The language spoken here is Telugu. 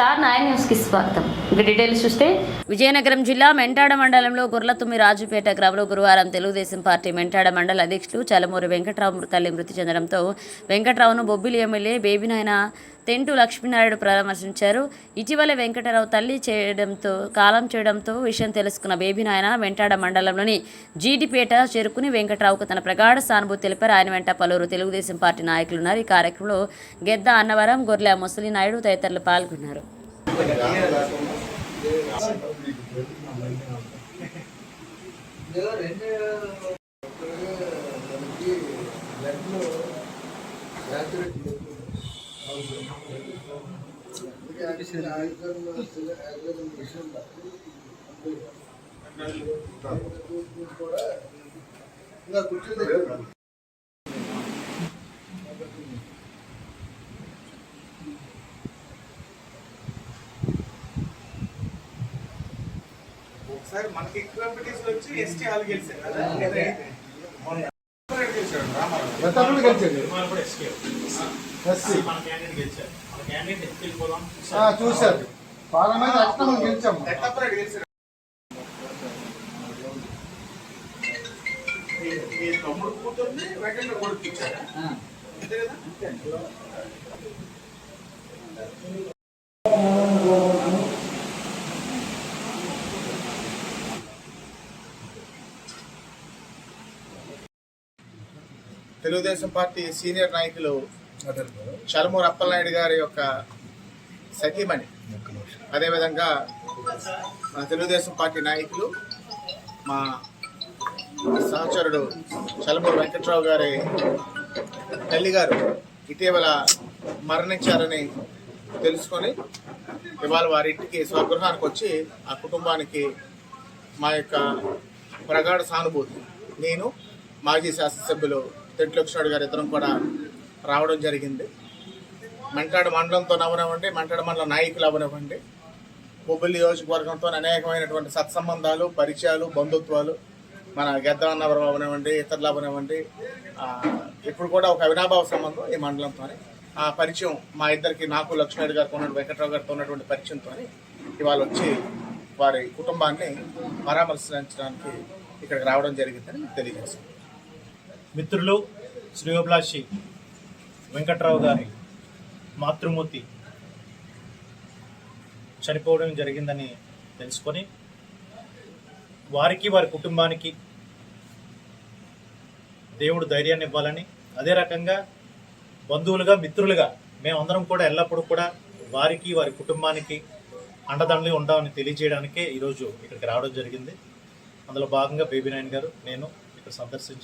స్టార్ నైన్ న్యూస్కి స్వాగతం. ఇక డీటెయిల్స్ చూస్తే విజయనగరం జిల్లా మెంటాడ మండలంలో గుర్లతుమ్మి రాజుపేట గ్రామంలో గురువారం తెలుగుదేశం పార్టీ మెంటాడ మండల అధ్యక్షులు చలమూరి వెంకట్రావు తల్లి మృతి చెందడంతో వెంకట్రావును బొబ్బిలి ఎమ్మెల్యే బేబీనాయన తెంటు లక్ష్మీనారాయణ పరామర్శించారు ఇటీవల వెంకటరావు తల్లి చేయడంతో కాలం చేయడంతో విషయం తెలుసుకున్న బేబీ నాయన వెంటాడ మండలంలోని జీడిపేట చేరుకుని వెంకటరావుకు తన ప్రగాఢ సానుభూతి తెలిపారు ఆయన వెంట పలువురు తెలుగుదేశం పార్టీ నాయకులు ఉన్నారు ఈ కార్యక్రమంలో గెద్ద అన్నవరం గొర్రె ముసలి నాయుడు తదితరులు పాల్గొన్నారు ఒకసారి మనకి కాంపిటీషన్ వచ్చి ఎస్టీ హాల్ గెలిచారు కదా గతంలో గెలిచాడు. ఎస్సీ. చూశారు మంది అట్లా మనం గెలిచాము. తమ్ముడు కూతుర్ని వెంకన్న కొడుకు ఇచ్చారా అంతే కదా? తెలుగుదేశం పార్టీ సీనియర్ నాయకులు చలమూరు అప్పలనాయుడు గారి యొక్క సతీమణి అదేవిధంగా మన తెలుగుదేశం పార్టీ నాయకులు మా సహచరుడు చలమూరు వెంకట్రావు గారి తల్లి గారు ఇటీవల మరణించారని తెలుసుకొని ఇవాళ వారి ఇంటికి స్వగృహానికి వచ్చి ఆ కుటుంబానికి మా యొక్క ప్రగాఢ సానుభూతి. నేను మాజీ శాసనసభ్యులు తెట్లక్షణుడు గారు ఇద్దరం కూడా రావడం జరిగింది. మెంటాడు మండలంతో అవనివ్వండి మెంటాడు మండలం నాయకులు అవనివ్వండి బొబ్బిలి నియోజకవర్గంతో అనేకమైనటువంటి సత్సంబంధాలు పరిచయాలు బంధుత్వాలు మన గెద్దవన్నవరం అవనివ్వండి ఇతరులు అవనివ్వండి ఇప్పుడు కూడా ఒక అవినాభావ సంబంధం ఈ మండలంతో ఆ పరిచయం మా ఇద్దరికి నాకు లక్ష్మణుడు గారితో ఉన్న వెంకట్రావు గారితో ఉన్నటువంటి పరిచయంతో ఇవాళ వచ్చి వారి కుటుంబాన్ని పరామర్శించడానికి ఇక్కడికి రావడం జరిగిందని మీకు తెలియజేస్తాను మిత్రులు శ్రేయోభిలాషి వెంకట్రావు గారి మాతృమూర్తి చనిపోవడం జరిగిందని తెలుసుకొని వారికి వారి కుటుంబానికి దేవుడు ధైర్యాన్ని ఇవ్వాలని అదే రకంగా బంధువులుగా మిత్రులుగా మేమందరం కూడా ఎల్లప్పుడూ కూడా వారికి వారి కుటుంబానికి అండదండలు ఉంటామని తెలియజేయడానికే ఈరోజు ఇక్కడికి రావడం జరిగింది. అందులో భాగంగా బేబీ నాయన్ గారు నేను ఇక్కడ సందర్శించి